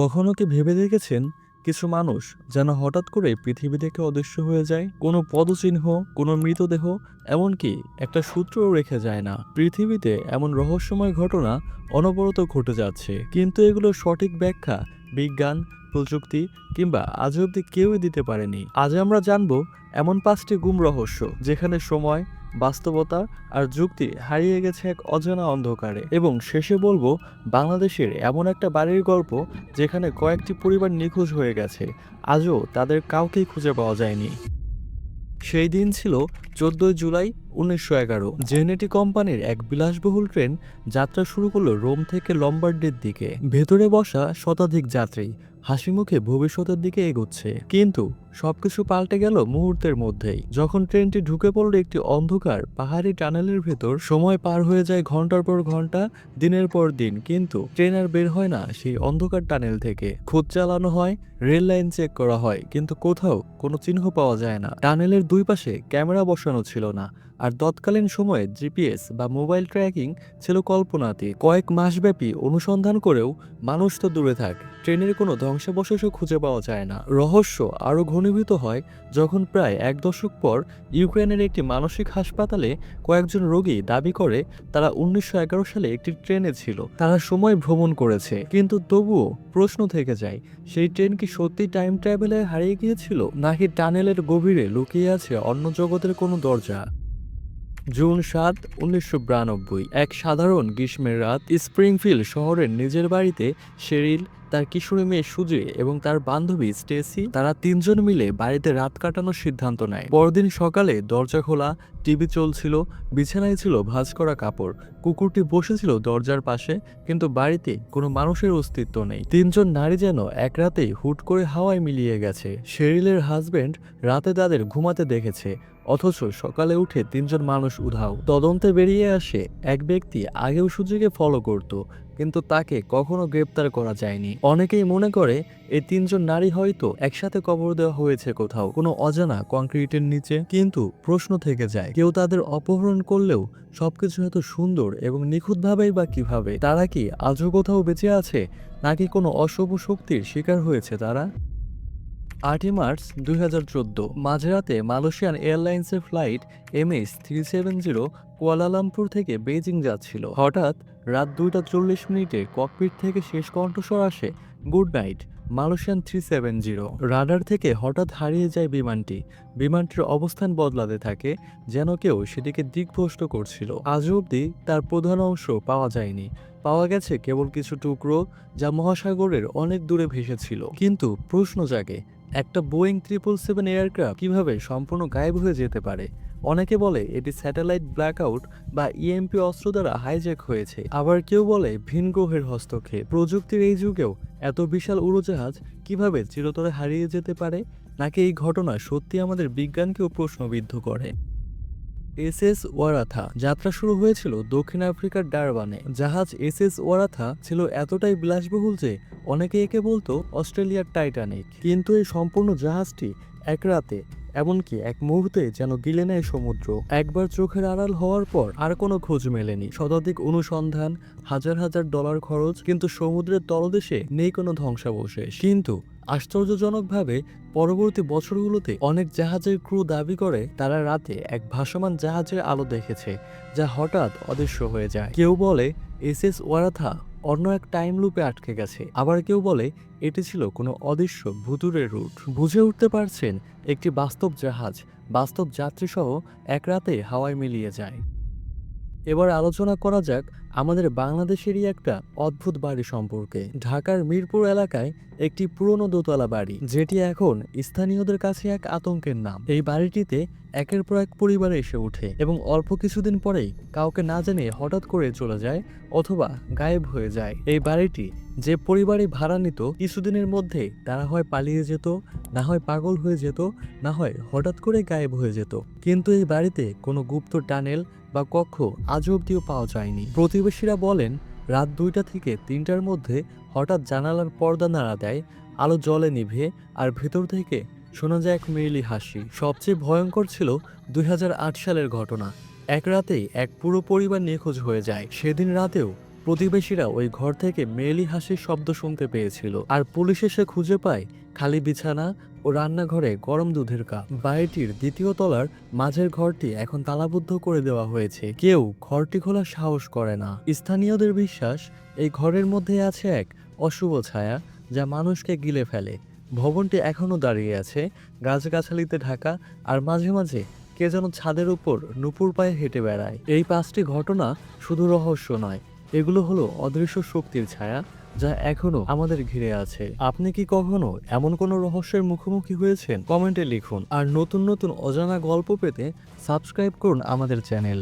কখনো কি ভেবে দেখেছেন কিছু মানুষ যেন হঠাৎ করে পৃথিবী থেকে অদৃশ্য হয়ে যায়? কোনো পদচিহ্ন, কোনো মৃতদেহ, এমনকি একটা সূত্রও রেখে যায় না। পৃথিবীতে এমন রহস্যময় ঘটনা অনবরত ঘটে যাচ্ছে। কিন্তু এগুলোর সঠিক ব্যাখ্যা বিজ্ঞান, প্রযুক্তি কিংবা আজ অব্দি কেউই দিতে পারেনি। আজ আমরা জানব এমন পাঁচটি গুম রহস্য যেখানে সময় বাস্তবতা আর যুক্তি হারিয়ে গেছে এক অজানা অন্ধকারে। এবং শেষে বলব, বাংলাদেশের এমন একটা বাড়ির গল্প যেখানে কয়েকটি পরিবার নিখোঁজ হয়ে গেছে, আজও তাদের কাউকেই খুঁজে পাওয়া যায়নি। সেই দিন ছিল চোদ্দই জুলাই উনিশশো এগারো। জেনেটি কোম্পানির এক বিলাসবহুল ট্রেন যাত্রা শুরু করল রোম থেকে লম্বার্ডের দিকে। ভেতরে বসা শতাধিক যাত্রী হাসি মুখে ভবিষ্যতের দিকে এগোচ্ছে। কিন্তু সবকিছু পাল্টে গেল মুহূর্তের মধ্যেই। যখন ট্রেনটি ঢুকে পড়ল একটি অন্ধকার, পাহাড়ি টানেলের ভেতর সময় পার হয়ে যায় ঘণ্টার পর ঘণ্টা, দিনের পর দিন। কিন্তু ট্রেন আর বের হয় না সেই অন্ধকার টানেল থেকে। খোঁজ চালানো হয়, রেল লাইন চেক করা হয়, কিন্তু কোথাও কোনো চিহ্ন পাওয়া যায় না। টানেলের দুই পাশে ক্যামেরা বসানো ছিল না, আর তৎকালীন সময়ে জিপিএস বা মোবাইল ট্র্যাকিং ছিল কল্পনাতীত। কয়েক মাসব্যাপী অনুসন্ধান করেও মানুষ তো দূরে থাক, ট্রেনের কোনো ধ্বংসাবশেষও খুঁজে পাওয়া যায় না। রহস্য আরও ঘনীভূত হয় যখন প্রায় এক দশক পর ইউক্রেনের একটি মানসিক হাসপাতালে কয়েকজন রোগী দাবি করে তারা উনিশশো এগারো সালে একটি ট্রেনে ছিল। তারা সময় ভ্রমণ করেছে। কিন্তু তবুও প্রশ্ন থেকে যায়, সেই ট্রেন কি সত্যি টাইম ট্রাভেলে হারিয়ে গিয়েছিল? নাকি টানেলের গভীরে লুকিয়ে আছে অন্য জগতের কোনো দরজা? জুন সাত, উনিশশো এক সাধারণ গ্রীষ্মের রাত, স্প্রিংফিল্ড শহরের নিজের বাড়িতে শেরিল, তার কিশোরী মেয়ে সুজি এবং তার বান্ধবী স্টেসি, তারা তিনজন মিলে বাড়িতে রাত কাটানোর সিদ্ধান্ত নেয়। পরদিন সকালে দরজা খোলা, টিভি চলছিল, বিছানায় ছিল ভাঁজ করা কাপড়, কুকুরটি বসেছিল দরজার পাশে, কিন্তু বাড়িতে কোনো মানুষের অস্তিত্ব নেই। তিনজন নারী যেন এক রাতেই হুট করে হাওয়ায় মিলিয়ে গেছে। শেরিলের হাজবেন্ড রাতে তাদের ঘুমাতে দেখেছে। অথচ সকালে উঠে তিনজন মানুষ উধাও। তদন্তে বেরিয়ে আসে এক ব্যক্তি আগেও সুযোগে ফলো করত, কিন্তু তাকে কখনো গ্রেপ্তার করা যায়নি। অনেকেই মনে করে এই তিনজন নারী হয়তো একসাথে কবর দেওয়া হয়েছে কোথাও, কোনো অজানা কংক্রিটের নিচে। কিন্তু প্রশ্ন থেকে যায়, কেউ তাদের অপহরণ করলেও সবকিছু এত সুন্দর এবং নিখুঁতভাবেই বা কীভাবে? তারা কি আজও কোথাও বেঁচে আছে, নাকি কোনো অশুভ শক্তির শিকার হয়েছে তারা? আটই মার্চ দুই হাজার চোদ্দ, মাঝরাতে মালয়েশিয়ান এয়ারলাইন্সের flight MS three seven zero Kuala Lumpur থেকে বেজিং যাচ্ছিল। হঠাৎ রাত দুইটা চল্লিশ মিনিটে ককপিট থেকে শেষ কণ্ঠস্বর আসে good night. Malaysian three seven zero radar থেকে হঠাৎ হারিয়ে যায় বিমানটি। বিমানটির অবস্থান বদলাতে থাকে, যেন কেউ সেটিকে দিকভ্রষ্ট করছিল। আজ অবধি তার প্রধান অংশ পাওয়া যায়নি। পাওয়া গেছে কেবল কিছু টুকরো, যা মহাসাগরের অনেক দূরে ভেসেছিল কিন্তু প্রশ্ন জাগে, একটা বোয়িং ট্রিপল সেভেন এয়ারক্রাফট কীভাবে সম্পূর্ণ গায়েব হয়ে যেতে পারে? অনেকে বলে এটি স্যাটেলাইট ব্ল্যাকআউট বা ইএমপি অস্ত্র দ্বারা হাইজ্যাক হয়েছে। আবার কেউ বলে ভিন গ্রহের হস্তক্ষেপ। প্রযুক্তির এই যুগেও এত বিশাল উড়োজাহাজ কীভাবে চিরতরে হারিয়ে যেতে পারে? নাকি এই ঘটনা সত্যি আমাদের বিজ্ঞানকেও প্রশ্নবিদ্ধ করে? এস এস ওয়ারাথা, যাত্রা শুরু হয়েছিল দক্ষিণ আফ্রিকার ডারবানে। জাহাজ এস এস ওয়ারাথা ছিল এতটাই বিলাসবহুল যে অনেকে একে বলতো অস্ট্রেলিয়ার টাইটানিক। কিন্তু এই সম্পূর্ণ জাহাজটি এক রাতে এমনকি এক মুহূর্তে যেন গিলে নেয় সমুদ্র। একবার চোখের আড়াল হওয়ার পর আর কোনো খোঁজ মেলেনি। শতাধিক অনুসন্ধান, হাজার হাজার ডলার খরচ, কিন্তু সমুদ্রের তলদেশে নেই কোনো ধ্বংসাবশেষ। কিন্তু আশ্চর্যজনকভাবে, পরবর্তী বছরগুলোতে অনেক জাহাজের ক্রু দাবি করে, তারা রাতে এক ভাসমান জাহাজের আলো দেখেছে, যা হঠাৎ অদৃশ্য হয়ে যায়। কেউ বলে, এস এস ওয়ারাথা অন্য এক টাইম লুপে আটকে গেছে। আবার কেউ বলে, এটি ছিল কোনো অদৃশ্য ভুতুরের রুট বুঝে উঠতে পারছেন, একটি বাস্তব জাহাজ, বাস্তব যাত্রীসহ এক রাতে হাওয়ায় মিলিয়ে যায়। এবার আলোচনা করা যাক আমাদের বাংলাদেশেরই একটা অদ্ভুত বাড়ি সম্পর্কে। ঢাকার মিরপুর এলাকায় একটি পুরনো দোতলা বাড়ি, যেটি এখন স্থানীয়দের কাছে এক আতঙ্কের নাম। এই বাড়িটিতে একের পর এক পরিবার এসে ওঠে এবং অল্প কিছুদিন পরেই কাউকে না জানিয়ে হঠাৎ করে চলে যায় অথবা গায়েব হয়ে যায়। এই বাড়িটি যে পরিবারে ভাড়া নিত, কিছুদিনের মধ্যে তারা হয় পালিয়ে যেত, না হয় পাগল হয়ে যেত, না হয় হঠাৎ করে গায়েব হয়ে যেত। কিন্তু এই বাড়িতে কোনো গুপ্ত টানেল বা কক্ষ আজ অব্দিও পাওয়া যায়নি। প্রতিবেশীরা বলেন, রাত দুইটা থেকে তিনটার মধ্যে হঠাৎ জানালার পর্দা নাড়া দেয়, আলো জলে নিভে আর ভেতর থেকে শোনা যায় এক মেয়েলি হাসি। সবচেয়ে ভয়ঙ্কর ছিল দুই হাজার আট সালের ঘটনা। এক রাতেই এক পুরো পরিবার নিখোঁজ হয়ে যায়। সেদিন রাতেও প্রতিবেশীরা ওই ঘর থেকে মেয়েলি হাসির শব্দ শুনতে পেয়েছিল। আর পুলিশ এসে খুঁজে পায় খালি বিছানা ও রান্নাঘরে গরম দুধের কাপ। বাড়িটির দ্বিতীয় তলার মাঝের ঘরটি এখন তালাবদ্ধ করে দেওয়া হয়েছে। কেউ ঘরটি খোলার সাহস করে না। স্থানীয়দের বিশ্বাস, এই ঘরের মধ্যে আছে এক অশুভ ছায়া যা মানুষকে গিলে ফেলে। ভবনটি এখনও দাঁড়িয়ে আছে, গাছগাছালিতে ঢাকা, আর মাঝে মাঝে কে যেন ছাদের উপর নুপুর পায়ে হেঁটে বেড়ায়। এই পাঁচটি ঘটনা শুধু রহস্য নয়, এগুলো হলো অদৃশ্য শক্তির ছায়া যা এখনও আমাদের ঘিরে আছে। আপনি কি কখনো এমন কোনো রহস্যের মুখোমুখি হয়েছেন? কমেন্টে লিখুন, আর নতুন নতুন অজানা গল্প পেতে সাবস্ক্রাইব করুন আমাদের চ্যানেল।